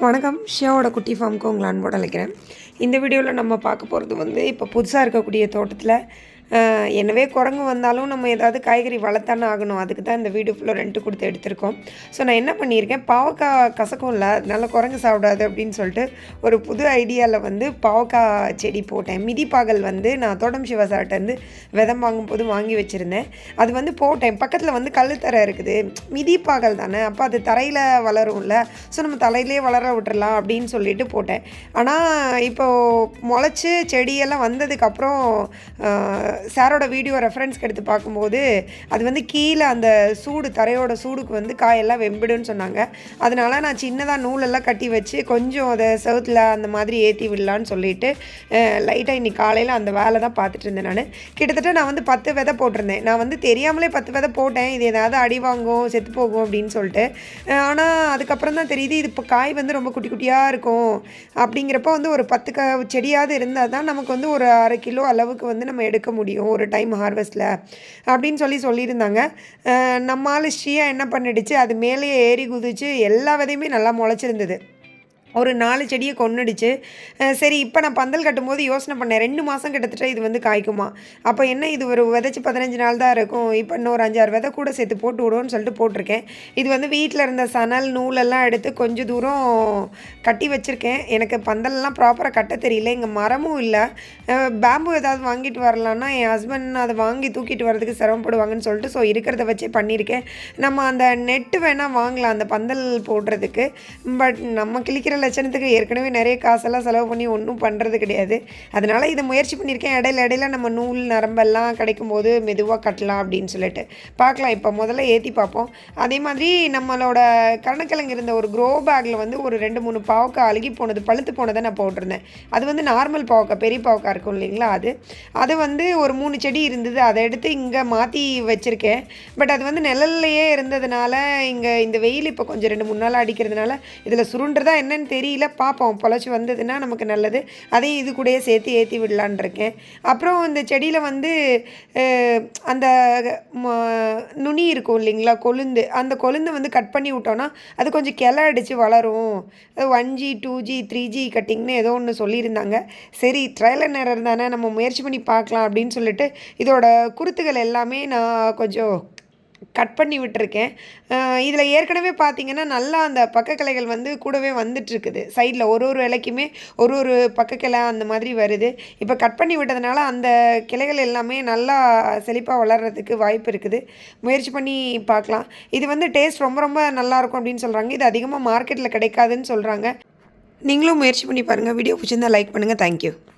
வணக்கம். ஷியாவோட குட்டி ஃபார்முக்கு உங்களை அன்போடு அழைக்கிறேன். இந்த வீடியோவில் நம்ம பார்க்க போகிறது வந்து இப்போ புதுசாக இருக்கக்கூடிய தோட்டத்தில் எனவே என்னவே குரங்கு வந்தாலும் நம்ம ஏதாவது காய்கறி வளர்த்தானே ஆகணும். அதுக்கு தான் இந்த வீடு ஃபுல்லாக ரெண்ட்டு கொடுத்து எடுத்திருக்கோம். ஸோ நான் என்ன பண்ணியிருக்கேன்? பாவக்காய் கசக்கும் இல்லை அதனால குரங்கு சாப்பிடாது அப்படின்னு சொல்லிட்டு ஒரு புது ஐடியாவில் வந்து பாவக்காய் செடி போட்டேன். மிதிப்பாகல் வந்து நான் தோட்டம் சிவசாட்டேருந்து விதம் வாங்கும்போது வாங்கி வச்சுருந்தேன். அது வந்து போட்டேன். பக்கத்தில் வந்து கல்லுத்தரை இருக்குது. மிதிப்பாகல் தானே அப்போ அது தரையில் வளரும்ல. ஸோ நம்ம தலையிலே வளர விட்டுறலாம் அப்படின்னு சொல்லிட்டு போட்டேன். ஆனால் இப்போது முளைச்சி செடியெல்லாம் வந்ததுக்கப்புறம் சாரோட வீடியோ ரெஃபரன்ஸ்க்கு எடுத்து பார்க்கும்போது அது வந்து கீழே அந்த சூடு தரையோட சூடுக்கு வந்து காயெல்லாம் வெம்பிடுன்னு சொன்னாங்க. அதனால நான் சின்னதாக நூலெல்லாம் கட்டி வச்சு கொஞ்சம் அதை செவுத்தில் அந்த மாதிரி ஏற்றி விடலான்னு சொல்லிட்டு லைட்டாக இன்னைக்கு காலையில் அந்த வேலை தான் பார்த்துட்டு இருந்தேன் நான். கிட்டத்தட்ட நான் வந்து பத்து விதை போட்டிருந்தேன். நான் வந்து தெரியாமலே பத்து விதை போட்டேன். இது ஏதாவது அடி வாங்கும் செத்து போகும் அப்படின்னு சொல்லிட்டு. ஆனால் அதுக்கப்புறம் தான் தெரியுது இது இப்போ காய் வந்து ரொம்ப குட்டி குட்டியாக இருக்கும். அப்படிங்கிறப்ப வந்து ஒரு பத்து க செடியாவது இருந்தால் தான் நமக்கு வந்து ஒரு அரை கிலோ அளவுக்கு வந்து நம்ம எடுக்க முடியும். ஒரு டைம் ஹார்வெஸ்ட்டில் அப்படின்னு சொல்லி சொல்லியிருந்தாங்க. நம்மால் ஷியா என்ன பண்ணிடுச்சு? அது மேலேயே ஏறி குதிச்சு எல்லா விதையுமே நல்லா முளைச்சிருந்தது. ஒரு நாலு செடியை கொன்னுடுச்சு. சரி இப்போ நான் பந்தல் கட்டும்போது யோசனை பண்ணேன். ரெண்டு மாதம் கிட்டத்தட்ட இது வந்து காய்க்குமா? அப்போ என்ன இது ஒரு விதைச்சி பதினஞ்சு நாள் தான் இருக்கும். இப்போ இன்னும் ஒரு அஞ்சாறு விதை கூட சேர்த்து போட்டு விடுவோன்னு சொல்லிட்டு போட்டிருக்கேன். இது வந்து வீட்டில் இருந்த சணல் நூலெல்லாம் எடுத்து கொஞ்சம் தூரம் கட்டி வச்சுருக்கேன். எனக்கு பந்தல்லாம் ப்ராப்பராக கட்ட தெரியல. இங்கே மரமும் இல்லை. பேம்பு ஏதாவது வாங்கிட்டு வரலான்னா என் ஹஸ்பண்ட் அதை வாங்கி தூக்கிட்டு வரதுக்கு சிரமப்படுவாங்கன்னு சொல்லிட்டு ஸோ இருக்கிறத வச்சே பண்ணியிருக்கேன். நம்ம அந்த நெட்டு வேணால் வாங்கலாம் அந்த பந்தல் போடுறதுக்கு. பட் நம்ம கிழிக்கிற லட்சணத்துக்கு ஏற்கனவே நிறைய காசெல்லாம் செலவு பண்ணி ஒன்றும் பண்ணுறது கிடையாது. அதனால் இதை முயற்சி பண்ணியிருக்கேன். இடையில இடையில நம்ம நூல் நரம்பெல்லாம் கிடைக்கும் போது மெதுவாக கட்டலாம் அப்படின்னு சொல்லிட்டு. பார்க்கலாம். இப்போ முதல்ல ஏற்றி பார்ப்போம். அதே மாதிரி நம்மளோட கருணக்கிழங்கு இருந்த ஒரு க்ரோ பேக்கில் வந்து ஒரு ரெண்டு மூணு பாவக்காய் அழுகி போனது பழுத்து போனதை நான் போட்டிருந்தேன். அது வந்து நார்மல் பாவக்காய் பெரிய பாவக்காய் இருக்கும் இல்லைங்களா அது. அது வந்து ஒரு மூணு செடி இருந்தது. அதை எடுத்து இங்கே மாற்றி வச்சுருக்கேன். பட் அது வந்து நிழல்லையே இருந்ததுனால இங்கே இந்த வெயில் இப்போ கொஞ்சம் ரெண்டு மூணு நாள் அடிக்கிறதுனால இதில் சுருண்டுறதா என்னன்னு தெரியல. பார்ப்போம் பொழைச்சி வந்ததுன்னா நமக்கு நல்லது. அதையும் இது கூடயே சேர்த்து ஏற்றி விடலான் இருக்கேன். அப்புறம் இந்த செடியில் வந்து அந்த நுனி இருக்கும் இல்லைங்களா? கொழுந்து. அந்த கொழுந்து வந்து கட் பண்ணி விட்டோன்னா அது கொஞ்சம் கிளை அடித்து வளரும். One G two G three G கட்டிங்னு ஏதோ ஒன்று சொல்லியிருந்தாங்க. சரி ட்ரையல் நேரம் தானே. நம்ம முயற்சி பண்ணி பார்க்கலாம் அப்படின்னு சொல்லிட்டு இதோட குருத்துகள் எல்லாமே நான் கொஞ்சம் கட் பண்ணி விட்டுருக்கேன். இதில் ஏற்கனவே பார்த்திங்கன்னா நல்லா அந்த பக்கக்கலைகள் வந்து கூடவே வந்துட்டுருக்குது. சைடில் ஒரு ஒரு இலைக்குமே ஒரு ஒரு பக்கக்கிளை அந்த மாதிரி வருது. இப்போ கட் பண்ணி விட்டதுனால அந்த கிளைகள் எல்லாமே நல்லா செழிப்பாக வளர்கிறதுக்கு வாய்ப்பு இருக்குது. முயற்சி பண்ணி பார்க்கலாம் இது வந்து டேஸ்ட் ரொம்ப ரொம்ப நல்லாயிருக்கும் அப்படின்னு சொல்கிறாங்க இது அதிகமாக மார்க்கெட்டில் கிடைக்காதுன்னு சொல்கிறாங்க நீங்களும் முயற்சி பண்ணி பாருங்கள் வீடியோ பிடிச்சிருந்தா லைக் பண்ணுங்கள் தேங்க்யூ